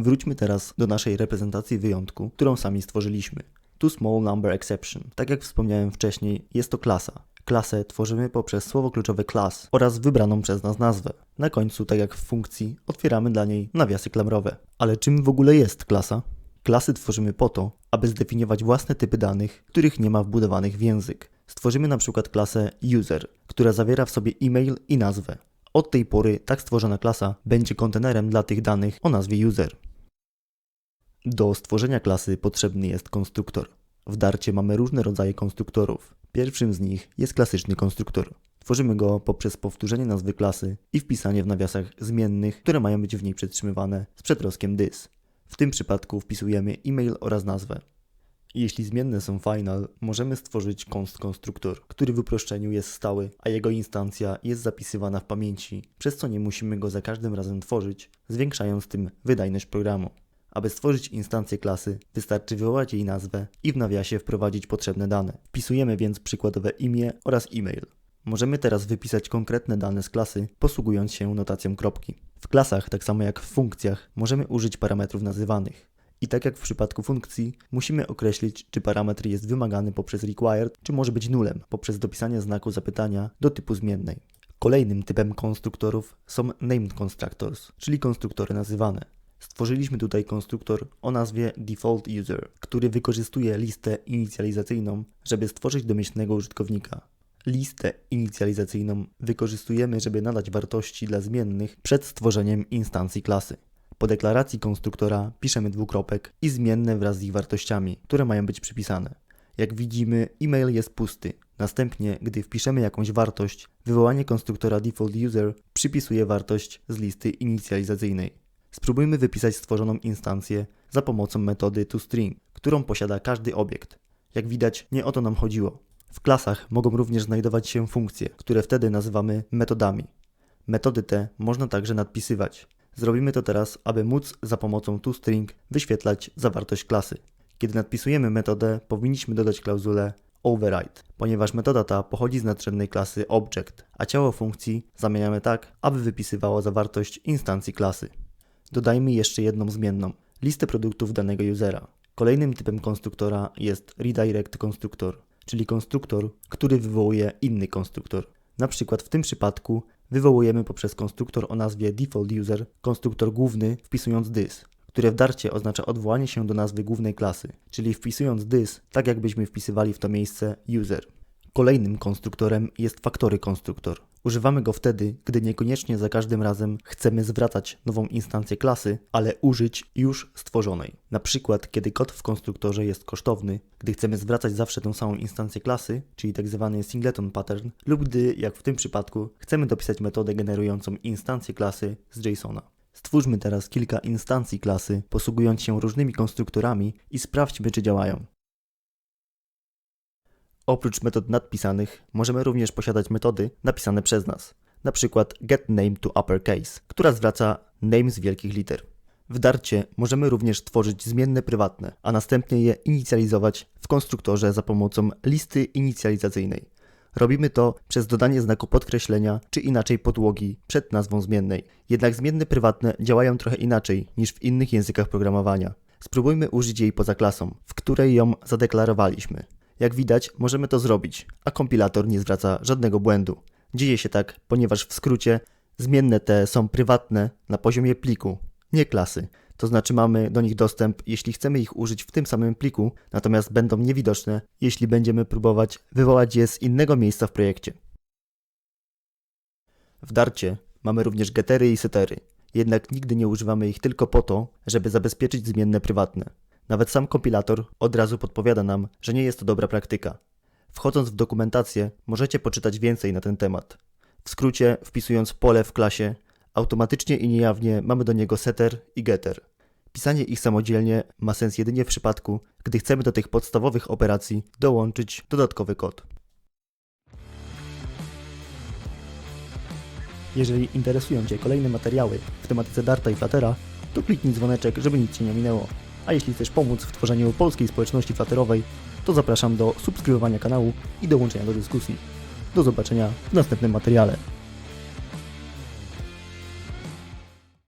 Wróćmy teraz do naszej reprezentacji wyjątku, którą sami stworzyliśmy. To small number exception. Tak jak wspomniałem wcześniej, jest to klasa. Klasę tworzymy poprzez słowo kluczowe class oraz wybraną przez nas nazwę. Na końcu, tak jak w funkcji, otwieramy dla niej nawiasy klamrowe. Ale czym w ogóle jest klasa? Klasy tworzymy po to, aby zdefiniować własne typy danych, których nie ma wbudowanych w język. Stworzymy na przykład klasę user, która zawiera w sobie e-mail i nazwę. Od tej pory tak stworzona klasa będzie kontenerem dla tych danych o nazwie user. Do stworzenia klasy potrzebny jest konstruktor. W Darcie mamy różne rodzaje konstruktorów. Pierwszym z nich jest klasyczny konstruktor. Tworzymy go poprzez powtórzenie nazwy klasy i wpisanie w nawiasach zmiennych, które mają być w niej przetrzymywane z przedroskiem this. W tym przypadku wpisujemy e-mail oraz nazwę. Jeśli zmienne są final, możemy stworzyć const konstruktor, który w uproszczeniu jest stały, a jego instancja jest zapisywana w pamięci, przez co nie musimy go za każdym razem tworzyć, zwiększając tym wydajność programu. Aby stworzyć instancję klasy, wystarczy wywołać jej nazwę i w nawiasie wprowadzić potrzebne dane. Wpisujemy więc przykładowe imię oraz e-mail. Możemy teraz wypisać konkretne dane z klasy, posługując się notacją kropki. W klasach, tak samo jak w funkcjach, możemy użyć parametrów nazywanych. I tak jak w przypadku funkcji, musimy określić, czy parametr jest wymagany poprzez required, czy może być nulem poprzez dopisanie znaku zapytania do typu zmiennej. Kolejnym typem konstruktorów są named constructors, czyli konstruktory nazywane. Stworzyliśmy tutaj konstruktor o nazwie default user, który wykorzystuje listę inicjalizacyjną, żeby stworzyć domyślnego użytkownika. Listę inicjalizacyjną wykorzystujemy, żeby nadać wartości dla zmiennych przed stworzeniem instancji klasy. Po deklaracji konstruktora piszemy dwukropek i zmienne wraz z ich wartościami, które mają być przypisane. Jak widzimy, e-mail jest pusty. Następnie, gdy wpiszemy jakąś wartość, wywołanie konstruktora default user przypisuje wartość z listy inicjalizacyjnej. Spróbujmy wypisać stworzoną instancję za pomocą metody toString, którą posiada każdy obiekt. Jak widać, nie o to nam chodziło. W klasach mogą również znajdować się funkcje, które wtedy nazywamy metodami. Metody te można także nadpisywać. Zrobimy to teraz, aby móc za pomocą toString wyświetlać zawartość klasy. Kiedy nadpisujemy metodę, powinniśmy dodać klauzulę override, ponieważ metoda ta pochodzi z nadrzędnej klasy object, a ciało funkcji zamieniamy tak, aby wypisywało zawartość instancji klasy. Dodajmy jeszcze jedną zmienną, listę produktów danego usera. Kolejnym typem konstruktora jest redirect konstruktor, czyli konstruktor, który wywołuje inny konstruktor. Na przykład w tym przypadku wywołujemy poprzez konstruktor o nazwie default user konstruktor główny wpisując this, które w Darcie oznacza odwołanie się do nazwy głównej klasy, czyli wpisując this tak jakbyśmy wpisywali w to miejsce user. Kolejnym konstruktorem jest faktory konstruktor. Używamy go wtedy, gdy niekoniecznie za każdym razem chcemy zwracać nową instancję klasy, ale użyć już stworzonej. Na przykład, kiedy kod w konstruktorze jest kosztowny, gdy chcemy zwracać zawsze tą samą instancję klasy, czyli tzw. Tak singleton pattern, lub gdy, jak w tym przypadku, chcemy dopisać metodę generującą instancję klasy z JSONa. Stwórzmy teraz kilka instancji klasy, posługując się różnymi konstruktorami i sprawdźmy, czy działają. Oprócz metod nadpisanych, możemy również posiadać metody napisane przez nas. Na przykład getName to uppercase, która zwraca name z wielkich liter. W Darcie możemy również tworzyć zmienne prywatne, a następnie je inicjalizować w konstruktorze za pomocą listy inicjalizacyjnej. Robimy to przez dodanie znaku podkreślenia czy inaczej podłogi przed nazwą zmiennej. Jednak zmienne prywatne działają trochę inaczej niż w innych językach programowania. Spróbujmy użyć jej poza klasą, w której ją zadeklarowaliśmy. Jak widać, możemy to zrobić, a kompilator nie zwraca żadnego błędu. Dzieje się tak, ponieważ w skrócie zmienne te są prywatne na poziomie pliku, nie klasy. To znaczy mamy do nich dostęp, jeśli chcemy ich użyć w tym samym pliku, natomiast będą niewidoczne, jeśli będziemy próbować wywołać je z innego miejsca w projekcie. W Darcie mamy również gettery i settery, jednak nigdy nie używamy ich tylko po to, żeby zabezpieczyć zmienne prywatne. Nawet sam kompilator od razu podpowiada nam, że nie jest to dobra praktyka. Wchodząc w dokumentację, możecie poczytać więcej na ten temat. W skrócie, wpisując pole w klasie, automatycznie i niejawnie mamy do niego setter i getter. Pisanie ich samodzielnie ma sens jedynie w przypadku, gdy chcemy do tych podstawowych operacji dołączyć dodatkowy kod. Jeżeli interesują Cię kolejne materiały w tematyce Darta i Fluttera, to kliknij dzwoneczek, żeby nic Cię nie minęło. A jeśli chcesz pomóc w tworzeniu polskiej społeczności flaterowej, to zapraszam do subskrybowania kanału i dołączenia do dyskusji. Do zobaczenia w następnym materiale.